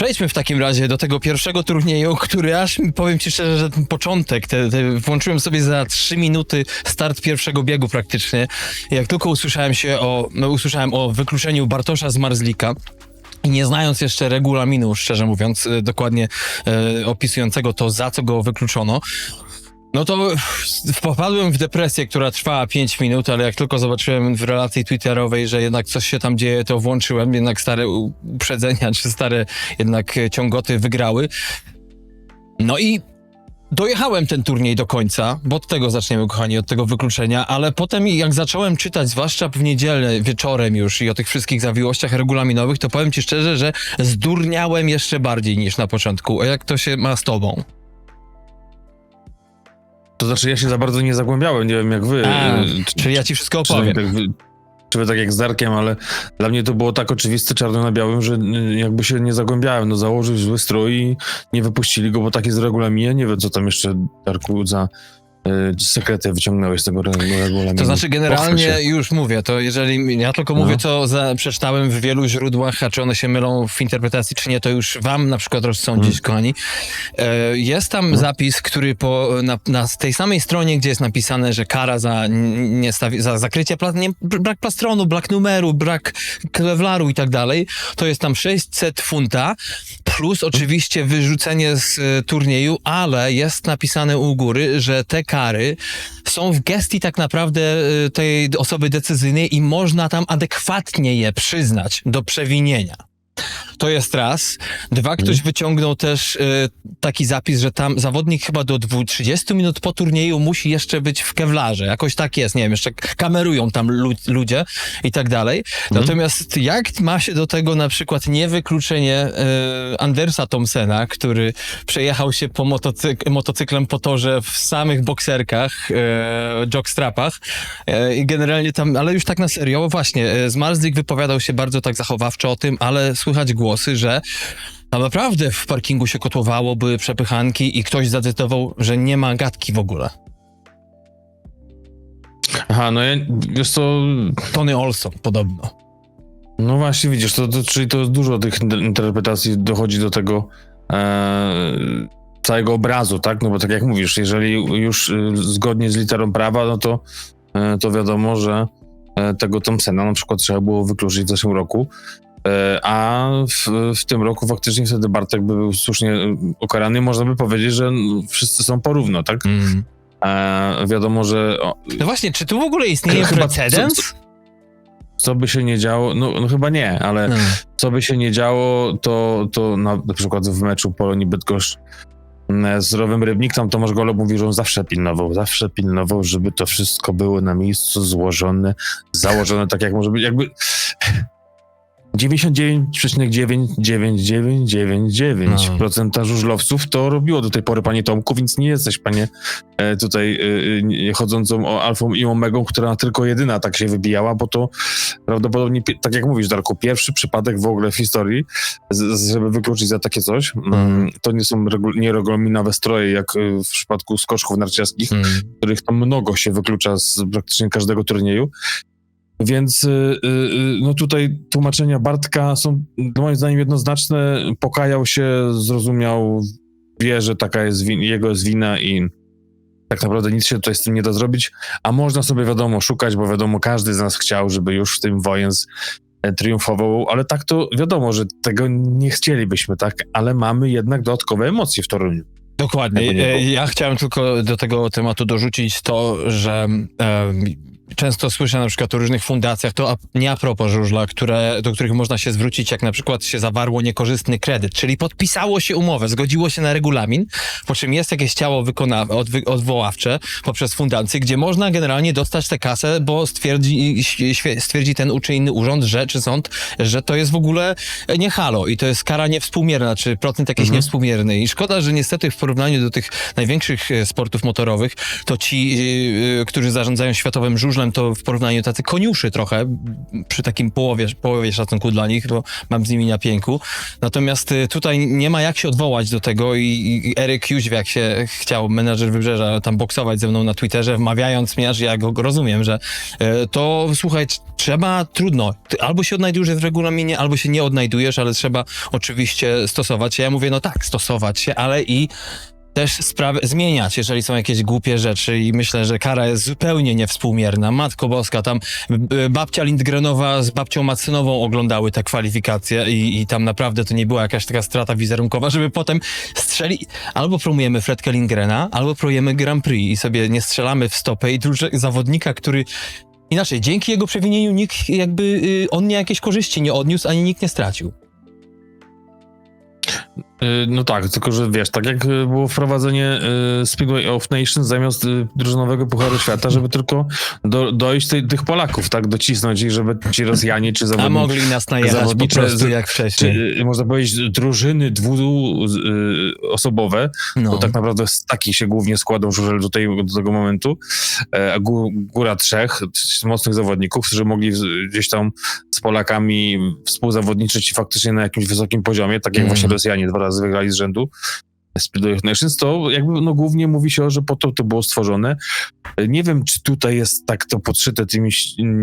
przejdźmy w takim razie do tego pierwszego turnieju, który aż powiem ci szczerze, że ten początek, te, te, włączyłem sobie za trzy minuty start pierwszego biegu praktycznie. Jak tylko usłyszałem się o, no, usłyszałem o wykluczeniu Bartosza z Marzlika, i nie znając jeszcze regulaminu, szczerze mówiąc, e, dokładnie e, opisującego to, za co go wykluczono, no to popadłem w depresję, która trwała 5 minut, ale jak tylko zobaczyłem w relacji twitterowej, że jednak coś się tam dzieje, to włączyłem, jednak stare uprzedzenia, czy stare jednak ciągoty wygrały. No i dojechałem ten turniej do końca, bo od tego zaczniemy, kochani, od tego wykluczenia, ale potem jak zacząłem czytać, zwłaszcza w niedzielę wieczorem już i o tych wszystkich zawiłościach regulaminowych, to powiem ci szczerze, że zdurniałem jeszcze bardziej niż na początku. A jak to się ma z tobą? To znaczy ja się za bardzo nie zagłębiałem, nie wiem jak wy. A, y, czy- czyli ja ci wszystko czy, tak opowiem. wy czy wy tak jak z Darkiem, ale dla mnie to było tak oczywiste czarno na białym, że y, jakby się nie zagłębiałem. No założył zły strój i nie wypuścili go, bo tak jest w regulaminie. Nie wiem, co tam jeszcze, Darku, za sekrety wyciągnąłeś z tego re- regulaminu. To znaczy generalnie już mówię, to jeżeli ja tylko No. mówię, co za, przeczytałem w wielu źródłach, a czy one się mylą w interpretacji, czy nie, to już wam na przykład rozsądzić, Mm. kochani. E, jest tam No. zapis, który po, na, na tej samej stronie, gdzie jest napisane, że kara za, nie stawi, za zakrycie, pla, nie, brak plastronu, brak numeru, brak kevlaru i tak dalej, to jest tam 600 funta, plus oczywiście wyrzucenie z e, turnieju, ale jest napisane u góry, że te kary są w gestii tak naprawdę e, tej osoby decyzyjnej i można tam adekwatnie je przyznać do przewinienia. To jest raz. Dwa, ktoś wyciągnął też e, taki zapis, że tam zawodnik chyba do dwu- 30 minut po turnieju musi jeszcze być w kewlarze. Jakoś tak jest, nie wiem, jeszcze kamerują tam lu- ludzie i tak dalej. Natomiast jak ma się do tego na przykład niewykluczenie e, Andersa Thompsona, który przejechał się po motocyk- motocyklem po torze w samych bokserkach, e, jockstrapach e, i generalnie tam, ale już tak na serio, właśnie, e, Zmarzlik wypowiadał się bardzo tak zachowawczo o tym, ale słychać głosy, że naprawdę w parkingu się kotłowało, były przepychanki i ktoś zadecydował, że nie ma gadki w ogóle. Aha, no ja, wiesz co, Tony Olson podobno. no właśnie widzisz, to, to, czyli to dużo tych inter- interpretacji dochodzi do tego e, całego obrazu, tak? No bo tak jak mówisz, jeżeli już y, zgodnie z literą prawa, no to, e, to wiadomo, że e, tego Thompsona na przykład trzeba było wykluczyć w zeszłym roku, a w, w tym roku faktycznie wtedy Bartek by był słusznie ukarany. Można by powiedzieć, że wszyscy są porówno, tak? Mm. E, wiadomo, że o, No właśnie, czy tu w ogóle istnieje Chyba- precedens? co- co by się nie działo, no, no chyba nie, ale No. co by się nie działo, to, to na, na przykład w meczu Polonii Bydgoszcz mm, z Rowem Rybnik, tam Tomasz Golo mówi, że on zawsze pilnował, zawsze pilnował, żeby to wszystko było na miejscu, złożone, założone tak jak może być, jakby 99,99999% żużlowców to robiło do tej pory, panie Tomku, więc nie jesteś, panie, e, tutaj e, e, chodzącą alfą i omegą, która tylko jedyna tak się wybijała, bo to prawdopodobnie, tak jak mówisz, Darku, pierwszy przypadek w ogóle w historii, żeby wykluczyć za takie coś. Mm, To nie są regu- nieregulaminowe stroje, jak e, w przypadku skoczków narciarskich, Mm. których tam mnogo się wyklucza z praktycznie każdego turnieju. Więc y, y, y, no tutaj tłumaczenia Bartka są moim zdaniem jednoznaczne. Pokajał się, zrozumiał, wie, że taka jest win- jego jest wina i tak naprawdę nic się tutaj z tym nie da zrobić. A można sobie wiadomo szukać, bo wiadomo każdy z nas chciał, żeby już w tym Wojens e, triumfował, ale tak to wiadomo, że tego nie chcielibyśmy, tak? Ale mamy jednak dodatkowe emocje w Toruniu. Dokładnie. E, było. Ja chciałem tylko do tego tematu dorzucić to, że em, często słyszę na przykład o różnych fundacjach, to a, nie a propos żużla, które, do których można się zwrócić, jak na przykład się zawarło niekorzystny kredyt, czyli podpisało się umowę, zgodziło się na regulamin, po czym jest jakieś ciało wykona- odwy- odwoławcze poprzez fundację, gdzie można generalnie dostać tę kasę, bo stwierdzi, stwierdzi ten czy inny urząd, że, czy sąd, że to jest w ogóle nie halo i to jest kara niewspółmierna, czy procent jakiś Mhm. niewspółmierny. I szkoda, że niestety w porównaniu do tych największych e, sportów motorowych, to ci, e, którzy zarządzają światowym żużlem, to w porównaniu tacy koniuszy trochę, przy takim połowie, połowie szacunku dla nich, bo mam z nimi na pięku. Natomiast y, tutaj nie ma jak się odwołać do tego i, i, Eryk Jóźwiak się chciał, menadżer Wybrzeża, tam boksować ze mną na Twitterze, wmawiając mi, aż ja go rozumiem, że e, to słuchaj, tr- trzeba, trudno, albo się odnajdujesz w regulaminie, albo się nie odnajdujesz, ale trzeba oczywiście stosować się. Ja mówię, no tak, stosować się, ale i też sprawy zmieniać, jeżeli są jakieś głupie rzeczy i myślę, że kara jest zupełnie niewspółmierna. Matko Boska, tam y, babcia Lindgrenowa z babcią Macynową oglądały te kwalifikacje i, i tam naprawdę to nie była jakaś taka strata wizerunkowa, żeby potem strzeli... Albo promujemy Fredkę Lindgrena, albo promujemy Grand Prix i sobie nie strzelamy w stopę i druże zawodnika, który Inaczej, dzięki jego przewinieniu nikt jakby, y, on nie jakieś korzyści nie odniósł, ani nikt nie stracił. Y, No tak, tylko że wiesz, tak jak y, było wprowadzenie y, Speedway of Nations zamiast drużynowego Pucharu Świata, żeby tylko do, dojść tej, tych Polaków, tak, docisnąć i żeby ci Rosjanie czy A zawodnicy, mogli nas najechać po prostu jak czy wcześniej. y, można powiedzieć drużyny dwuosobowe, No. bo tak naprawdę z takich się głównie składą żużel do, tej, do tego momentu, e, a gó, góra trzech mocnych zawodników, którzy mogli gdzieś tam z Polakami współzawodniczyć i faktycznie na jakimś wysokim poziomie, tak jak Mm. właśnie Rosjanie dwa razy wygrali z rzędu. Speedway of Nations, to jakby no głównie mówi się, że po to to było stworzone. Nie wiem, czy tutaj jest tak to podszyte tymi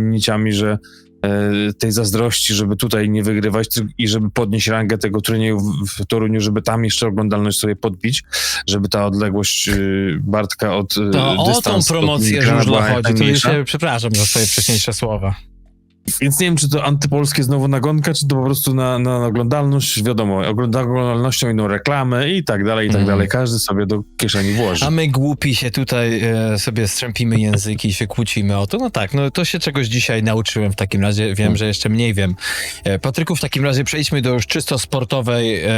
niciami, że e, tej zazdrości, żeby tutaj nie wygrywać i żeby podnieść rangę tego turnieju w, Toruniu, żeby tam jeszcze oglądalność sobie podbić, żeby ta odległość y, Bartka od y, To o tą promocję żużla chodzi. To już przepraszam za swoje wcześniejsze słowa. Więc nie wiem, czy to antypolskie znowu nagonka, czy to po prostu na, na oglądalność, wiadomo, ogląda- oglądalnością inną reklamę i tak dalej, i tak Mhm. dalej. Każdy sobie do kieszeni włoży. A my głupi się tutaj e, sobie strzępimy języki i się kłócimy o to. No tak, no to się czegoś dzisiaj nauczyłem w takim razie. Wiem, że jeszcze mniej wiem. E, Patryku, w takim razie przejdźmy do już czysto sportowej e,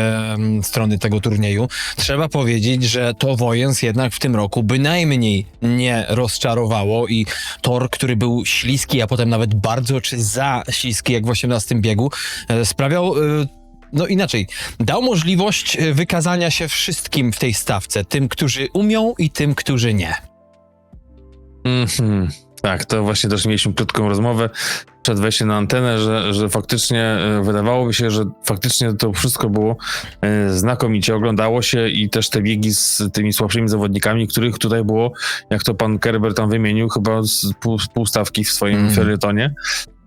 strony tego turnieju. Trzeba powiedzieć, że to Wojens jednak w tym roku bynajmniej nie rozczarowało i tor, który był śliski, a potem nawet bardzo czy za śliski, jak w 18 biegu, e, sprawiał e, no inaczej, dał możliwość e, wykazania się wszystkim w tej stawce. Tym, którzy umią i tym, którzy nie. Mhm. Tak, to właśnie też mieliśmy krótką rozmowę przed wejściem na antenę, że, że faktycznie wydawałoby się, że faktycznie to wszystko było znakomicie, oglądało się i też te biegi z tymi słabszymi zawodnikami, których tutaj było, jak to pan Kerber tam wymienił, chyba z pół, pół stawki w swoim Mhm. felietonie.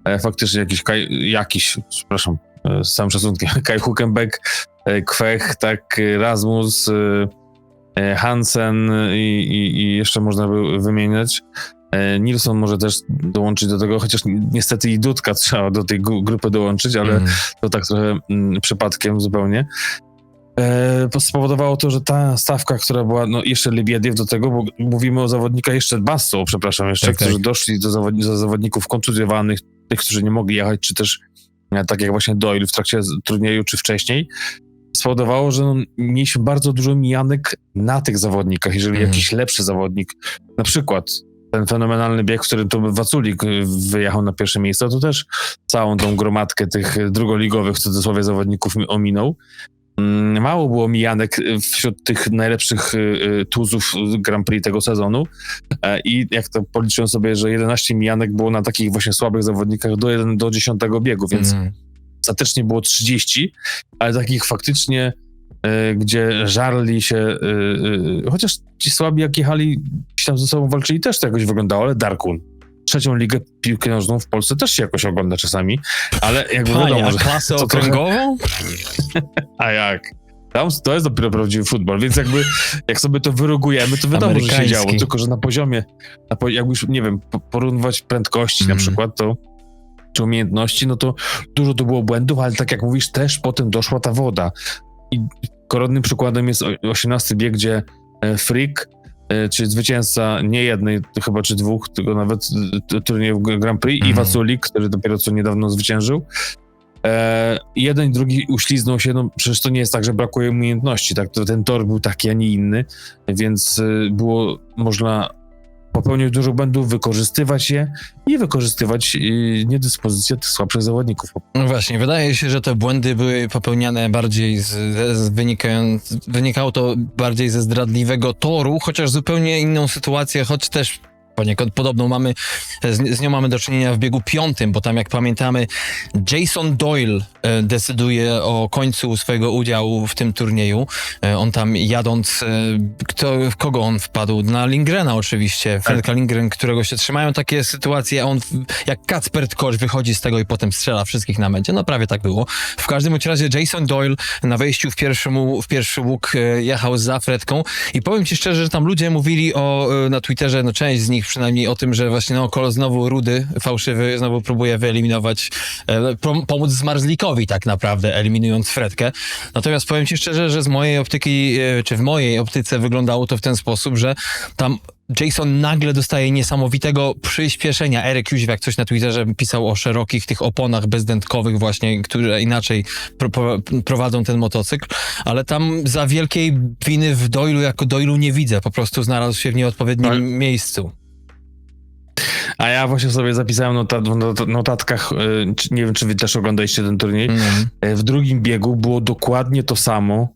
E, Faktycznie jakiś, Kaj, jakiś, przepraszam, e, z całym szacunkiem, Kai Huckenbeck, e, Kwech, tak, e, Rasmus, Hansen i, i, i jeszcze można by wymieniać. Nilsson może też dołączyć do tego, chociaż ni- niestety i Dudka trzeba do tej gru- grupy dołączyć, ale Mm. to tak trochę mm, przypadkiem zupełnie. E, spowodowało to, że ta stawka, która była, no jeszcze Lebiediew do tego, bo mówimy o zawodnikach jeszcze Basso, przepraszam, jeszcze, Tak, tak. którzy doszli do, zawodni- do zawodników kontuzjowanych, tych, którzy nie mogli jechać, czy też e, tak jak właśnie Doyle w trakcie turnieju, czy wcześniej, spowodowało, że no, mieliśmy bardzo dużo mijanek na tych zawodnikach. Jeżeli Mhm. jakiś lepszy zawodnik, na przykład ten fenomenalny bieg, w którym to Waculik y, wyjechał na pierwsze miejsce, to też całą tą gromadkę tych y, drugoligowych, w cudzysłowie, zawodników mi ominął. Mm, Mało było mijanek y, wśród tych najlepszych y, y, tuzów Grand Prix tego sezonu E, i jak to policzyłem sobie, że 11 mijanek było na takich właśnie słabych zawodnikach do, 1, do 10 biegu, więc Mm. ostatecznie było 30, ale takich faktycznie, e, gdzie żarli się, e, chociaż ci słabi jak jechali, gdzieś tam ze sobą walczyli, też to jakoś wyglądało, ale Darkun. Trzecią ligę piłki nożną w Polsce też się jakoś ogląda czasami, ale jakby Panie, wiadomo, że... klasę trochę- okręgową? A jak? Tam to jest dopiero prawdziwy futbol, więc jakby jak sobie to wyrogujemy, to wiadomo, że się działo, tylko że na poziomie, na po, jakby już, nie wiem, po- porównywać prędkości na Mhm. przykład, to czy umiejętności, no to dużo tu było błędów, ale tak jak mówisz, też potem doszła ta woda. I koronnym przykładem jest 18 bieg, gdzie e, Frick, czyli zwycięzca nie jednej, chyba czy dwóch, tylko nawet e, t- turniejów Grand Prix i Mhm. Waculik, który dopiero co niedawno zwyciężył, E, jeden i drugi uśliznął się, no przecież to nie jest tak, że brakuje umiejętności, tak, to ten tor był taki, a nie inny, więc y, było można popełnić dużo błędów, wykorzystywać je i wykorzystywać y, niedyspozycję tych słabszych zawodników. No właśnie, wydaje się, że te błędy były popełniane bardziej z, z wynikając, wynikało to bardziej ze zdradliwego toru, chociaż zupełnie inną sytuację, choć też poniekąd podobną. Mamy, z, z nią mamy do czynienia w biegu piątym, bo tam jak pamiętamy Jason Doyle e, decyduje o końcu swojego udziału w tym turnieju. E, on tam jadąc, e, kto, w kogo on wpadł? Na Lingrena oczywiście, Fredka Lindgren, którego się trzymają takie sytuacje, a on jak Kacpert Kosz wychodzi z tego i potem strzela wszystkich na mecie. No prawie tak było. W każdym razie Jason Doyle na wejściu w pierwszy, mu- w pierwszy łuk jechał za Fredką i powiem ci szczerze, że tam ludzie mówili o, na Twitterze, no część z nich przynajmniej o tym, że właśnie no Kolo znowu rudy fałszywy znowu próbuje wyeliminować, e, pom- pomóc Zmarzlikowi tak naprawdę, eliminując Fredkę. Natomiast powiem ci szczerze, że z mojej optyki, e, czy w mojej optyce wyglądało to w ten sposób, że tam Jason nagle dostaje niesamowitego przyspieszenia. Eryk Jóźwiak coś na Twitterze pisał o szerokich tych oponach bezdętkowych właśnie, które inaczej pro, pro, prowadzą ten motocykl, ale tam za wielkiej winy w Doylu jako Doylu nie widzę. Po prostu znalazł się w nieodpowiednim Ale- miejscu. A ja właśnie sobie zapisałem notat, w not- notatkach, czy- nie wiem, czy wy też oglądaliście ten turniej, Mm. E, W drugim biegu było dokładnie to samo.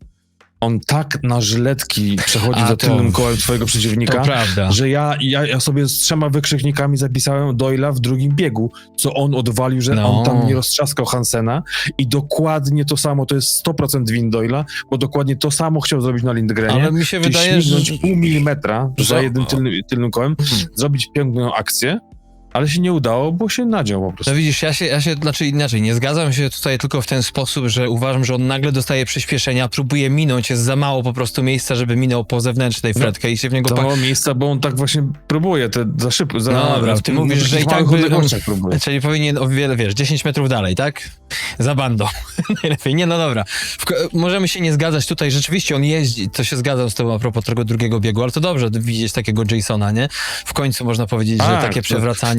On tak na żyletki przechodzi A za to- tylnym kołem swojego przeciwnika, że ja, ja, ja sobie z trzema wykrzyknikami zapisałem Doyla w drugim biegu, co on odwalił, że No. on tam nie roztrzaskał Hansena i dokładnie to samo, to jest 100% win Doyla, bo dokładnie to samo chciał zrobić na Lindgrenie. Ale mi się wydaje, że... pół milimetra że- za jednym tylnym, tylnym kołem, Mhm. zrobić piękną akcję, ale się nie udało, bo się nadział po prostu. No widzisz, ja się, ja się, znaczy inaczej, nie zgadzam się tutaj tylko w ten sposób, że uważam, że on nagle dostaje przyspieszenia, próbuje minąć, jest za mało po prostu miejsca, żeby minął po zewnętrznej No, fretkę i się w niego pak... mało miejsca, bo on tak właśnie próbuje, te za szybko. Za, Dobra, w- ty mówisz, że i tak by- odległościach próbuje. Czyli powinien o wiele, wiesz, 10 metrów dalej, tak? Za bandą. Najlepiej. Nie, no dobra. W, możemy się nie zgadzać tutaj. Rzeczywiście on jeździ, to się zgadzam z tobą a propos tego drugiego biegu, ale to dobrze widzieć takiego Jasona, nie? W końcu można powiedzieć, że Tak, takie to-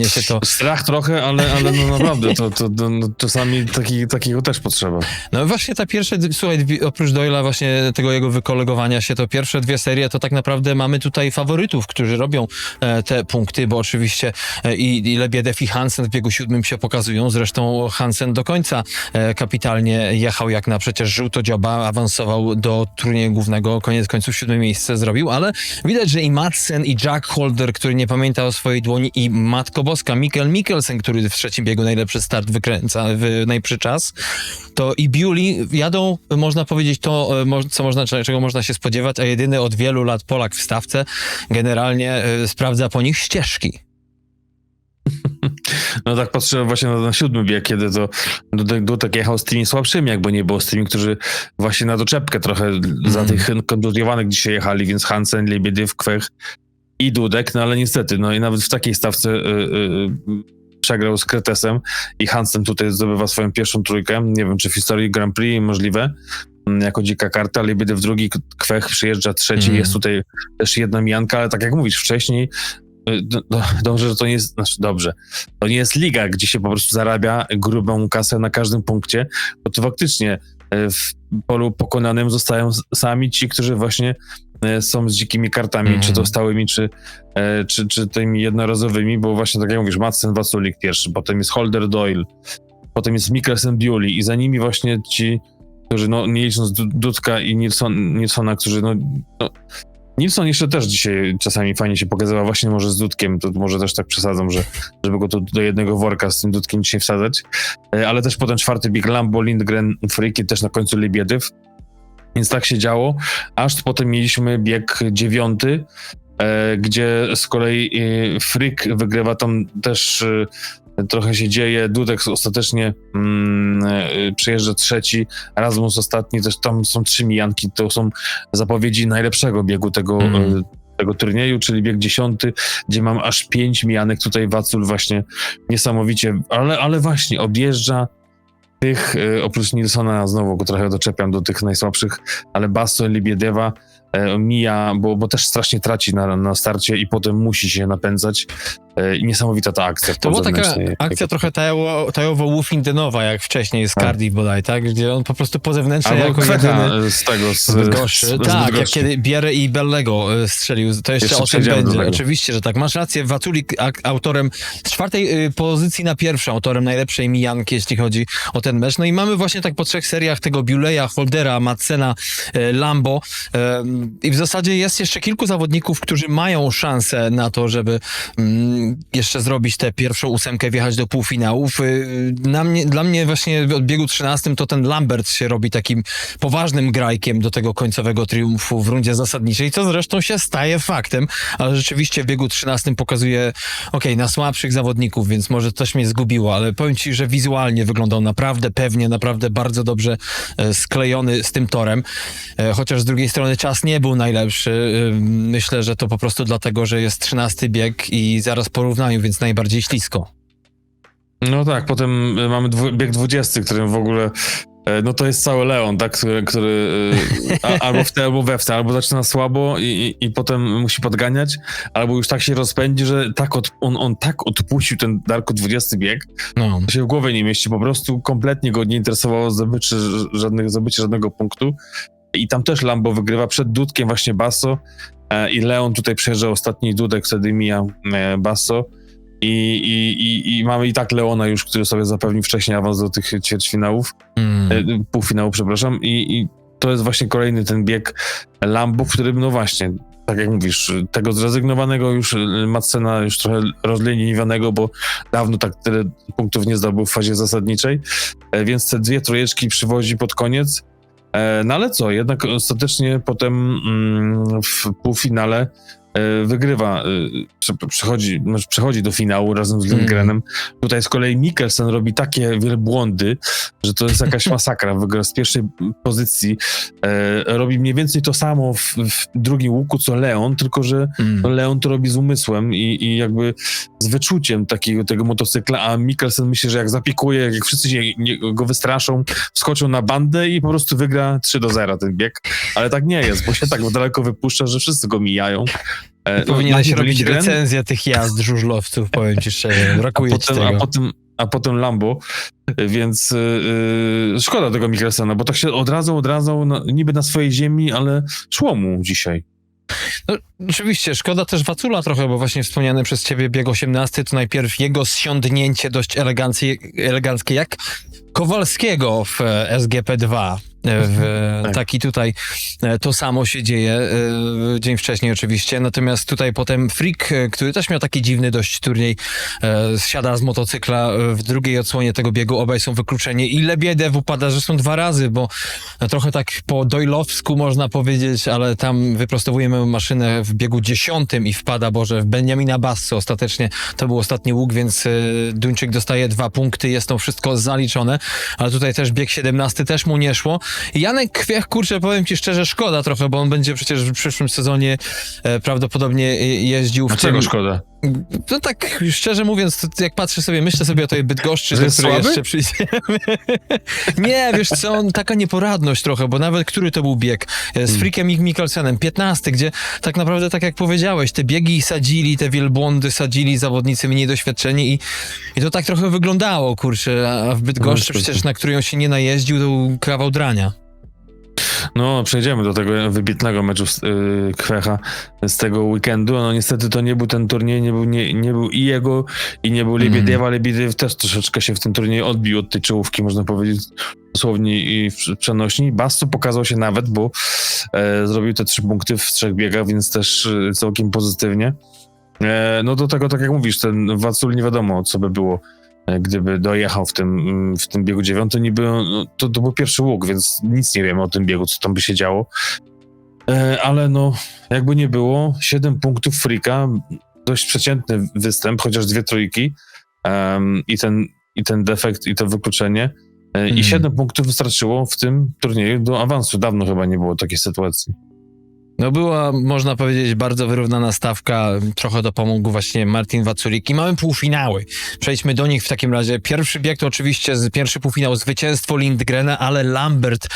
się to... Strach trochę, ale, ale no naprawdę, to, to, to no, czasami taki, takiego też potrzeba. No właśnie ta pierwsze, słuchaj, oprócz Doyla właśnie tego jego wykolegowania się, to pierwsze dwie serie, to tak naprawdę mamy tutaj faworytów, którzy robią e, te punkty, bo oczywiście e, i, i Lebiedew i Hansen w biegu siódmym się pokazują, zresztą Hansen do końca e, kapitalnie jechał jak na przecież żółto-dzioba, awansował do turnieju głównego, koniec końców siódme miejsce zrobił, ale widać, że i Madsen i Jack Holder, który nie pamięta o swojej dłoni i Matko Mikkel Mikkelsen, który w trzecim biegu najlepszy start wykręca w czas, to i Bewley jadą, można powiedzieć, to, e, co można, czego można się spodziewać, a jedyny od wielu lat Polak w stawce generalnie e, sprawdza po nich ścieżki. No tak patrzyłem właśnie na, na siódmy bieg, kiedy to Dudek, Dudek jechał z tymi słabszymi, jakby nie było z tymi, którzy właśnie na doczepkę trochę za Mhm. tych kontuzjowanych dzisiaj jechali, więc Hansen, Lebiedyw, Kwech i Dudek, no ale niestety, no i nawet w takiej stawce y, y, y, przegrał z Kretesem i Hansen tutaj zdobywa swoją pierwszą trójkę, nie wiem czy w historii Grand Prix możliwe, mm, jako dzika karta, Lebiedyw drugi, Kwech przyjeżdża trzeci, Mhm. jest tutaj też jedna mijanka, ale tak jak mówisz, wcześniej do, do, dobrze, że to nie jest, znaczy dobrze, to nie jest liga, gdzie się po prostu zarabia grubą kasę na każdym punkcie, bo to faktycznie w polu pokonanym zostają sami ci, którzy właśnie są z dzikimi kartami, Mhm. czy to stałymi, czy, e, czy, czy tymi jednorazowymi, bo właśnie tak jak mówisz, Madsen Waculik pierwszy, potem jest Holder Doyle, potem jest Mikkelsen Bewley i za nimi właśnie ci, którzy no nie licząc Du- Dudka i Nilson, Nilsona, którzy no, no Nilsson jeszcze też dzisiaj czasami fajnie się pokazywał, właśnie może z Dudkiem, to może też tak przesadzam, że żeby go tu do jednego worka z tym Dudkiem dzisiaj wsadzać, E, ale też potem czwarty Big Lambo, Lindgren, Friki, też na końcu Lebiedyw, więc tak się działo, aż potem mieliśmy bieg dziewiąty, e, gdzie z kolei e, Frick wygrywa tam też e, trochę się dzieje, Dudek ostatecznie mm, przyjeżdża trzeci, Erasmus ostatni, też tam są trzy mijanki, to są zapowiedzi najlepszego biegu tego, e, tego turnieju, czyli bieg dziesiąty, gdzie mam aż pięć mijanek, tutaj Wacul właśnie niesamowicie, ale, ale właśnie objeżdża tych, e, oprócz Nilsona, znowu go trochę doczepiam do tych najsłabszych, ale Basso, Libiedewa e, mija, bo, bo też strasznie traci na, na starcie i potem musi się napędzać. E, I niesamowita ta akcja. To była taka akcja trochę tajowo- tajowo-Wolfingenowa, jak wcześniej z Tak. Cardiff bodaj, tak? Gdzie on po prostu po zewnętrznej jako jedyny... z tego, z, Z Bydgoszczy. z, z tak, jak kiedy Bierę i Bellego y, strzelił. To jeszcze, Jeszcze o tym będzie. Oczywiście, że tak. Masz rację. Waculik autorem czwartej y, pozycji na pierwszą, autorem najlepszej mijanki, jeśli chodzi o ten mecz. No i mamy właśnie tak po trzech seriach tego Buleya, Holdera, Madsena, y, Lambo. I w zasadzie jest jeszcze kilku zawodników, którzy mają szansę na to, żeby mm, jeszcze zrobić tę pierwszą ósemkę, wjechać do półfinałów. Y, Na mnie, dla mnie właśnie w odbiegu 13 to ten Lambert się robi takim poważnym grajkiem do tego końcowego triumfu w rundzie zasadniczej, co zresztą się staje faktem, ale rzeczywiście w biegu 13 pokazuje, okej, na słabszych zawodników, więc może coś mnie zgubiło, ale powiem ci, że wizualnie wyglądał naprawdę pewnie, naprawdę bardzo dobrze e, sklejony z tym torem, E, chociaż z drugiej strony czas nie był najlepszy. E, Myślę, że to po prostu dlatego, że jest 13 bieg i zaraz porównaniu, więc najbardziej ślisko. No tak, potem y, mamy dwu, bieg 20, którym w ogóle e, no to jest cały Leon, tak, który, który y, a, albo w te, albo we w te, albo zaczyna słabo i, i, i potem musi podganiać, albo już tak się rozpędzi, że tak od, on, on tak odpuścił ten Darko 20 bieg, No. to się w głowie nie mieści, po prostu kompletnie go nie interesowało zdobycie żadnego, zdobycie żadnego punktu i tam też Lambo wygrywa przed Dudkiem właśnie Basso. E, i Leon tutaj przejeżdża ostatni Dudek, wtedy mija e, Basso. I, i, i, i mamy i tak Leona już, który sobie zapewnił wcześniej awans do tych ćwierćfinałów, Mm. e, półfinału, przepraszam. I, to jest właśnie kolejny ten bieg Lambo, w którym no właśnie tak jak mówisz, tego zrezygnowanego już Madsena, już trochę rozleniwionego, bo dawno tak tyle punktów nie zdobył w fazie zasadniczej, więc te dwie trojeczki przywozi pod koniec. E, No ale co, jednak ostatecznie potem mm, w półfinale wygrywa, e, prze- przechodzi, przechodzi do finału razem z Mm. Lindgrenem. Tutaj z kolei Mikkelsen robi takie wielbłądy, że to jest jakaś masakra. Wygra z pierwszej pozycji. E, robi mniej więcej to samo w, w drugim łuku co Leon, tylko że Mm. Leon to robi z umysłem i, i jakby z wyczuciem takiego tego motocykla, a Mikkelsen myśli, że jak zapiekuje, jak wszyscy się go wystraszą, wskoczą na bandę i po prostu wygra 3 do 0 ten bieg. Ale tak nie jest, bo się tak daleko wypuszcza, że wszyscy go mijają. E, najpierw robić recenzję tych jazd żużlowców, powiem ci szczerze. a Brakuje ci potem, tego. a potem a potem Lambo, więc yy, szkoda tego Mikkelsena, bo tak się odradzał, odradzał na, niby na swojej ziemi, ale szło mu dzisiaj. No, oczywiście, szkoda też Wacula trochę, bo właśnie wspomniany przez ciebie bieg 18 to najpierw jego zsiądnięcie dość eleganckie, eleganckie jak Kowalskiego w e, SGP2. W, Tak. taki tutaj e, to samo się dzieje e, dzień wcześniej oczywiście, natomiast tutaj potem Freak, e, który też miał taki dziwny dość turniej, e, siada z motocykla w drugiej odsłonie tego biegu, obaj są wykluczeni i Lebiedew upada zresztą dwa razy, bo no, trochę tak po dojlowsku można powiedzieć, ale tam wyprostowujemy maszynę w biegu dziesiątym i wpada, Boże, w Benjamina Basso ostatecznie. To był ostatni łuk, więc Duńczyk dostaje dwa punkty, jest to wszystko zaliczone, ale tutaj też bieg 17 też mu nie szło. Janek Kwiech, kurczę, powiem ci szczerze, szkoda trochę, bo on będzie przecież w przyszłym sezonie e, prawdopodobnie e, jeździł w Dlaczego tym... szkoda? No tak, szczerze mówiąc, jak patrzę sobie, myślę sobie o tej Bydgoszczy, Że do której jeszcze przyjdziemy. nie, wiesz co, on, taka nieporadność trochę, bo nawet który to był bieg? E, Hmm. Z Frickiem i Mikkelsenem, 15, gdzie tak naprawdę, tak jak powiedziałeś, te biegi sadzili, te wielbłądy sadzili zawodnicy mniej doświadczeni i, i to tak trochę wyglądało, kurczę, a w Bydgoszczy No, przecież, na którą się nie najeździł, to był kawał drania. No, przejdziemy do tego wybitnego meczu z, yy, Kwecha z tego weekendu. No niestety to nie był ten turniej, nie był, nie, nie był i jego, i nie był Mhm. Liebiedewa. Liebiedew też troszeczkę się w tym turnieju odbił od tej czołówki, można powiedzieć dosłownie i w przenośni. Bastu pokazał się nawet, bo e, zrobił te trzy punkty w trzech biegach, więc też e, całkiem pozytywnie. E, no do tego, tak jak mówisz, ten Wacul nie wiadomo, co by było, gdyby dojechał w tym, mm, w tym biegu dziewiątym. Niby no, to, to był pierwszy łuk, więc nic nie wiemy o tym biegu, co tam by się działo. E, ale no, jakby nie było, 7 punktów Frika, dość przeciętny występ, chociaż dwie trójki em, i, ten, i ten defekt, i to wykluczenie. E, Mhm. I 7 punktów wystarczyło w tym turnieju do awansu. Dawno chyba nie było takiej sytuacji. No była, można powiedzieć, bardzo wyrównana stawka. Trochę to pomógł właśnie Martin Waculik. I mamy półfinały. Przejdźmy do nich w takim razie. Pierwszy bieg to oczywiście pierwszy półfinał zwycięstwo Lindgrena, ale Lambert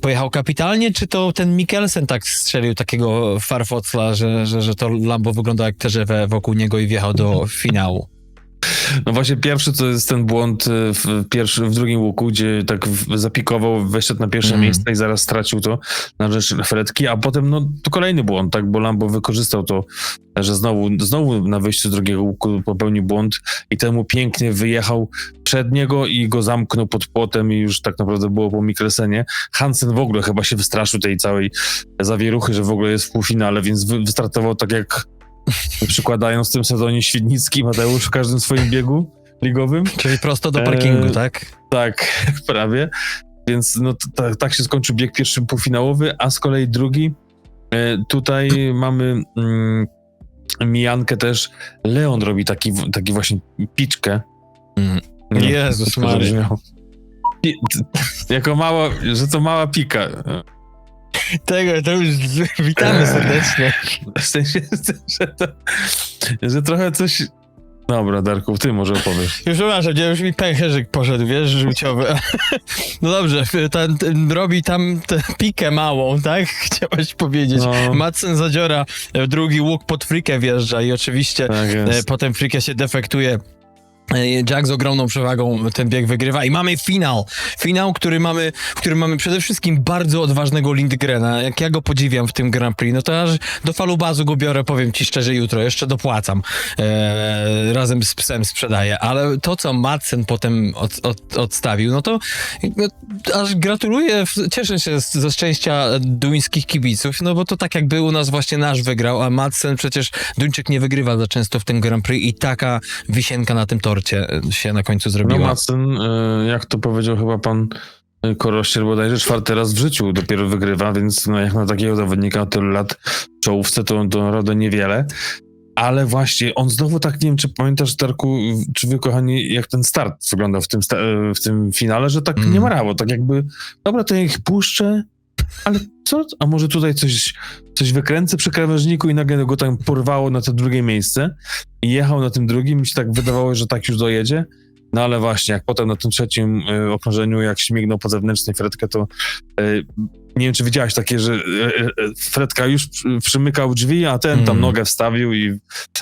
pojechał kapitalnie, czy to ten Mikkelsen tak strzelił takiego farfocla, że, że, że to Lambo wygląda jak terzewę wokół niego i wjechał do finału? No właśnie pierwszy to jest ten błąd y, w, pierwszy, w drugim łuku, gdzie tak zapikował, wyszedł na pierwsze Mhm. miejsce i zaraz stracił to na rzecz Fredki, a potem no to kolejny błąd, tak, bo Lambo wykorzystał to, że znowu, znowu na wyjściu z drugiego łuku popełnił błąd i temu pięknie wyjechał przed niego i go zamknął pod płotem i już tak naprawdę było po Mikkelsenie. Hansen w ogóle chyba się wystraszył tej całej zawieruchy, że w ogóle jest w półfinale, więc wy, wystartował tak jak przykładając w tym sezonie Świdnicki Mateusz w każdym swoim biegu ligowym. Czyli prosto do parkingu, Eee, tak? Tak, prawie. Więc no, tak- się skończył bieg pierwszy półfinałowy, a z kolei drugi. E, tutaj mamy mm, mijankę też. Leon robi taki, taki właśnie piczkę. Mm. Jezus Maria. Jako mała, że to mała pika. Tego, to już witamy serdecznie. W sensie, że, to, że trochę coś... Dobra, Darku, ty może opowiesz. Już przepraszam, nie, już mi pęcherzyk poszedł, wiesz, żółciowy. No dobrze, ten, ten robi tam tę pikę małą, tak? Chciałeś powiedzieć. No, Madsen zadziora, e, drugi łuk pod frikę wjeżdża i oczywiście tak e, potem frikę się defektuje. E, Jack z ogromną przewagą ten bieg wygrywa i mamy finał. Finał, który mamy, w którym mamy przede wszystkim bardzo odważnego Lindgrena. Jak ja go podziwiam w tym Grand Prix, no to aż do falubazu go biorę, powiem ci szczerze, jutro. Jeszcze dopłacam. E, razem z psem sprzedaję. Ale to, co Madsen potem od, od, odstawił, no to no, aż gratuluję, cieszę się z, ze szczęścia duńskich kibiców, no bo to tak jakby u nas właśnie nasz wygrał, a Madsen przecież Duńczyk nie wygrywa za często w tym Grand Prix i taka wisienka na tym torcie e, się na końcu No zrobiła. Madsen, y, jak to powiedział chyba pan y, Korościel, bodajże czwarty raz w życiu dopiero wygrywa, więc no jak na takiego zawodnika od tylu lat w czołówce to, naprawdę niewiele. Ale właśnie, on znowu tak, nie wiem, czy pamiętasz, Darku, czy wy, kochani, jak ten start wyglądał w tym, w tym finale, że tak Mm. nie marało, tak jakby, dobra, to ja ich puszczę, ale co, a może tutaj coś, coś wykręcę przy krawężniku i nagle go tam porwało na to drugie miejsce i jechał na tym drugim i się tak wydawało, że tak już dojedzie. No ale właśnie, jak potem na tym trzecim y, okrążeniu, jak śmignął po zewnętrznej Fredkę, to y, nie wiem, czy widziałeś takie, że y, y, Fredka już przy- przymykał drzwi, a ten tam Mm. nogę wstawił i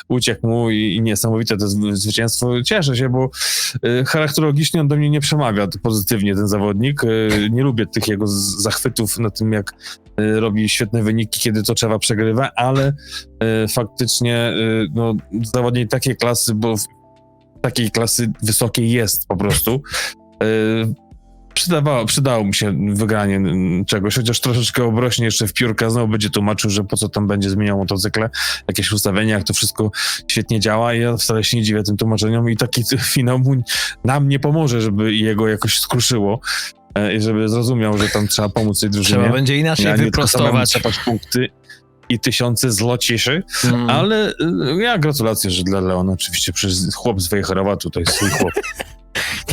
uciekł mu i, i niesamowite to zwy- zwycięstwo. Cieszę się, bo charakterologicznie on do mnie nie przemawia pozytywnie ten zawodnik. Nie lubię tych jego zachwytów na tym, jak robi świetne wyniki, kiedy to trzeba przegrywa, ale faktycznie no, zawodnik takiej klasy, bo takiej klasy wysokiej jest po prostu. Przydawało, przydało mi się wygranie czegoś, chociaż troszeczkę obrośnie jeszcze w piórka, znowu będzie tłumaczył, że po co tam będzie zmieniał motocykle, jakieś ustawienia, jak to wszystko świetnie działa i ja wcale się nie dziwię tym tłumaczeniom i taki finał mu, nam nie pomoże, żeby jego jakoś skruszyło e, i żeby zrozumiał, że tam trzeba pomóc tej drużynie. Trzeba będzie inaczej a nie tylko samemu wyprostować. punkty i tysiące złociszy, Mm. ale y, ja gratulacje, że dla Leona oczywiście, przecież chłop z Wejherowa tutaj swój chłop.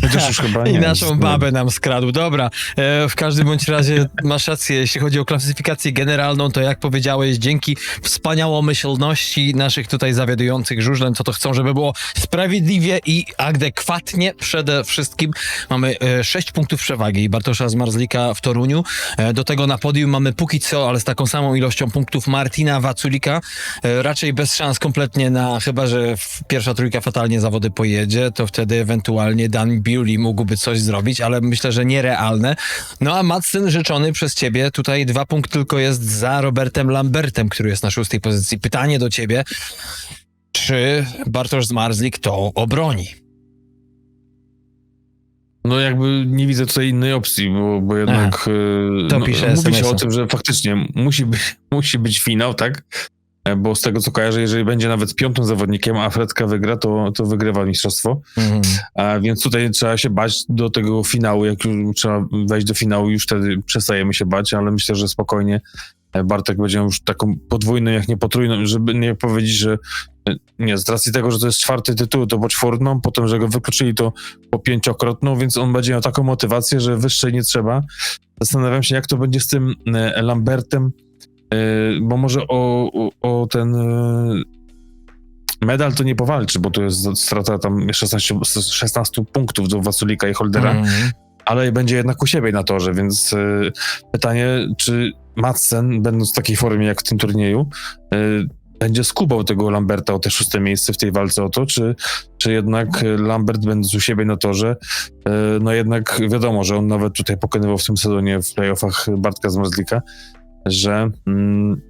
Chociaż już chyba I nie naszą jest, babę nam skradł. Dobra, e, w każdym bądź razie masz rację, jeśli chodzi o klasyfikację generalną, to jak powiedziałeś, dzięki wspaniałomyślności naszych tutaj zawiadujących żużlem, co to chcą, żeby było sprawiedliwie i adekwatnie przede wszystkim. Mamy e, 6 punktów przewagi Bartosza Zmarzlika w Toruniu. E, do tego na podium mamy póki co, ale z taką samą ilością punktów Martina Waculika. E, raczej bez szans kompletnie na, chyba że pierwsza trójka fatalnie zawody pojedzie, to wtedy ewentualnie Dan Bewley mógłby coś zrobić, ale myślę, że nierealne. No a Madsen życzony przez ciebie, tutaj dwa punkty tylko jest za Robertem Lambertem, który jest na szóstej pozycji. Pytanie do ciebie, czy Bartosz Zmarzlik to obroni? No jakby nie widzę tutaj innej opcji, bo, bo jednak y, to no, pisze mówi się o tym, że faktycznie musi być, musi być finał, tak? E, Bo z tego co kojarzę, jeżeli będzie nawet piątym zawodnikiem, a Fredka wygra, to, to wygrywa mistrzostwo. Mhm. A więc tutaj trzeba się bać do tego finału. Jak już trzeba wejść do finału, już wtedy przestajemy się bać, ale myślę, że spokojnie e, Bartek będzie już taką podwójną, jak nie potrójną, żeby nie powiedzieć, że e, nie, z racji tego, że to jest czwarty tytuł, to poczwórną, potem, że go wykluczyli, to po pięciokrotną, więc on będzie miał taką motywację, że wyższej nie trzeba. Zastanawiam się, jak to będzie z tym Lambertem, bo może o, o, o ten y, medal to nie powalczy, bo to jest strata tam 16, 16 punktów do Wasulika i Holdera, Mhm. ale będzie jednak u siebie na torze, więc y, pytanie, czy Madsen, będąc w takiej formie jak w tym turnieju, y, będzie skubał tego Lamberta o te szóste miejsce w tej walce o to, czy, czy jednak Lambert będąc u siebie na torze, y, no jednak wiadomo, że on nawet tutaj pokonywał w tym sezonie w playoffach Bartka z Marzlika, że mm,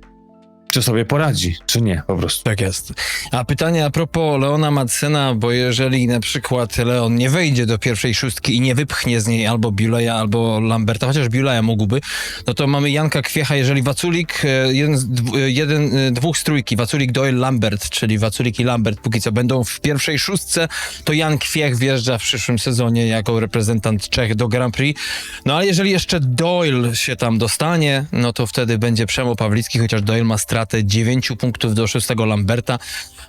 czy sobie poradzi, czy nie po prostu. Tak jest. A pytanie a propos Leona Madsena, bo jeżeli na przykład Leon nie wejdzie do pierwszej szóstki i nie wypchnie z niej albo Biuleja, albo Lamberta, chociaż Biuleja mógłby, no to mamy Janka Kwiecha, jeżeli Waculik, e, jeden, e, jeden e, dwóch z trójki, Waculik, Doyle, Lambert, czyli Waculik i Lambert póki co będą w pierwszej szóstce, to Jan Kwiech wjeżdża w przyszłym sezonie jako reprezentant Czech do Grand Prix. No ale jeżeli jeszcze Doyle się tam dostanie, no to wtedy będzie Przemo Pawlicki, chociaż Doyle ma stratę 9 punktów do 6 Lamberta,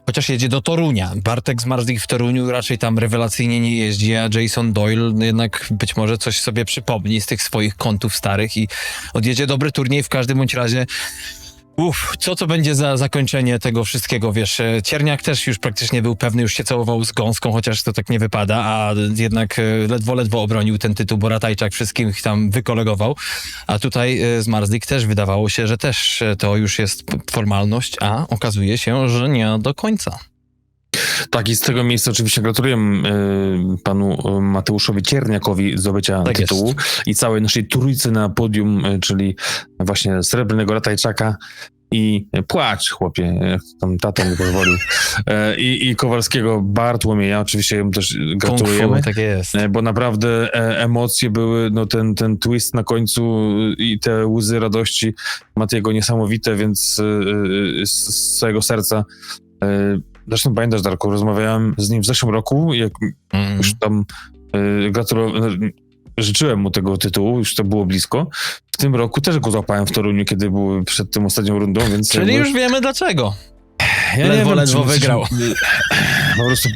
chociaż jedzie do Torunia. Bartek Zmarzlik w Toruniu raczej tam rewelacyjnie nie jeździ, a Jason Doyle jednak być może coś sobie przypomni z tych swoich kątów starych i odjedzie dobry turniej w każdym bądź razie. Uff, co to będzie za zakończenie tego wszystkiego, wiesz, e, Cierniak też już praktycznie był pewny, już się całował z Gąską, chociaż to tak nie wypada, a jednak e, ledwo, ledwo obronił ten tytuł, bo Ratajczak wszystkich tam wykolegował, a tutaj e, Zmarzlik też wydawało się, że też to już jest formalność, a okazuje się, że nie do końca. Tak, i z tego miejsca oczywiście gratuluję y, panu y, Mateuszowi Cierniakowi zdobycia Tak tytułu i całej naszej trójcy na podium, y, czyli właśnie srebrnego Ratajczaka i płacz, chłopie, jak tam tata mi pozwolił. I, I Kowalskiego Bartłomieja, oczywiście jemu też gratulujemy. tak jest. Bo naprawdę e, emocje były, no ten, ten twist na końcu i te łzy radości Matiego niesamowite, więc z, z całego serca. Zresztą pamiętasz, Darku, rozmawiałem z nim w zeszłym roku, jak Mm. już tam y, gratulowałem, życzyłem mu tego tytułu, już to było blisko. W tym roku też go złapałem w Toruniu, kiedy był przed tym ostatnią rundą, więc... Czyli jakby- już wiemy dlaczego. ja ledwo, czy ledwo myślisz, wygrał. Po prostu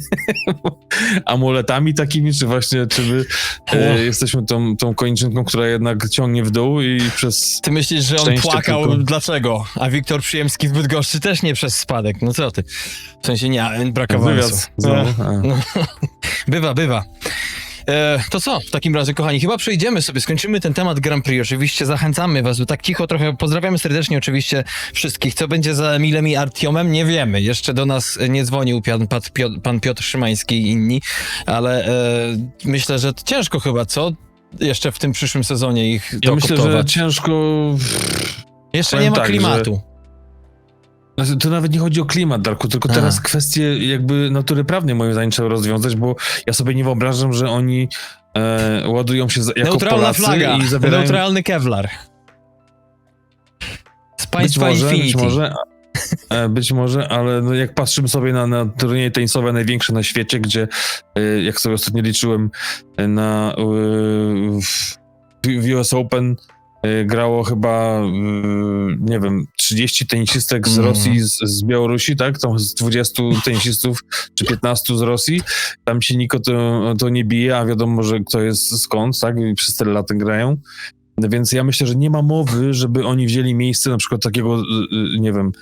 amuletami takimi, czy właśnie, czy my e, jesteśmy tą, tą koniczynką, która jednak ciągnie w dół i przez... Ty myślisz, że on Szczęście płakał, tylko. dlaczego? A Wiktor Przyjemski w Bydgoszczy też nie przez spadek. No co ty? W sensie nie, brakowało. Wywiad znowu. A. Bywa, bywa. E, to co, w takim razie, kochani, chyba przejdziemy sobie, skończymy ten temat Grand Prix. Oczywiście zachęcamy was, tak cicho trochę, pozdrawiamy serdecznie oczywiście wszystkich. Co będzie za Emilem i Artiomem, nie wiemy. Jeszcze do nas nie dzwonił pan, pan, Piotr, Szymański i inni, ale e, myślę, że ciężko chyba, co? Jeszcze w tym przyszłym sezonie ich Ja myślę, że ciężko... Jeszcze powiem nie ma tak, klimatu. Znaczy, To nawet nie chodzi o klimat, Darku, tylko Aha. teraz kwestie jakby natury prawnej moim zdaniem trzeba rozwiązać, bo ja sobie nie wyobrażam, że oni e, ładują się za, jako Neutralna Polacy flaga, i zabierają... neutralny Kevlar. Z Być państwa może, być może, e, być może, ale no jak patrzymy sobie na, na turnieje tenisowe największe na świecie, gdzie e, jak sobie ostatnio liczyłem e, na w, US Open grało chyba, e, nie wiem, 30 tenisistek z Mhm. Rosji, z, z Białorusi, tak? Tam z 20 tenisistów czy 15 z Rosji. Tam się niko to, to nie bije, a wiadomo, że kto jest skąd, tak? I przez tyle lat grają. Więc ja myślę, że nie ma mowy, żeby oni wzięli miejsce na przykład takiego, y, y, nie wiem,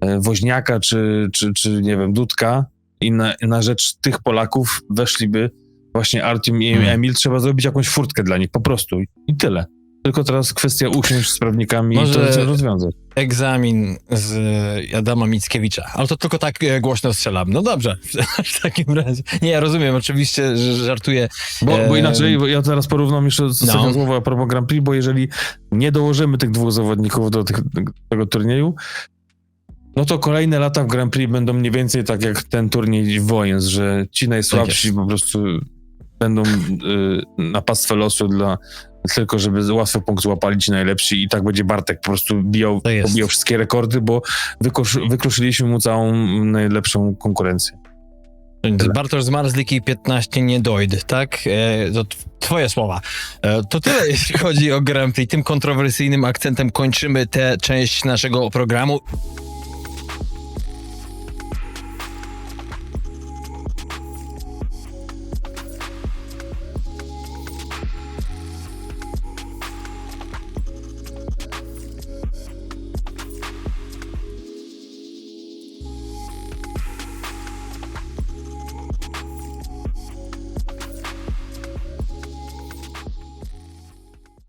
e, Woźniaka czy, czy, czy nie wiem, Dudka i na, na rzecz tych Polaków weszliby właśnie Artium i Hmm. Emil. Trzeba zrobić jakąś furtkę dla nich, po prostu i tyle. Tylko teraz kwestia usiąść z prawnikami Może- i to rozwiązać. egzamin z e, Adama Mickiewicza. Ale to tylko tak e, głośno strzelam. No dobrze, w takim razie. Nie, ja rozumiem, oczywiście, że żartuję. Bo, bo Em, inaczej, bo ja teraz porównam jeszcze z no. słowa a propos Grand Prix, bo jeżeli nie dołożymy tych dwóch zawodników do tych, tego turnieju, no to kolejne lata w Grand Prix będą mniej więcej tak jak ten turniej Wojens, że ci najsłabsi Tak po prostu będą y, na pastwę losu dla tylko żeby łatwy punkt złapali ci najlepsi i tak będzie Bartek po prostu bijał, pobijał wszystkie rekordy, bo wykosz, wykruszyliśmy mu całą najlepszą konkurencję. Bartosz Zmarzlik i 15 nie dojdę, tak? E, to twoje słowa. E, to tyle, jeśli chodzi o Grand Prix. Tym kontrowersyjnym akcentem kończymy tę część naszego programu.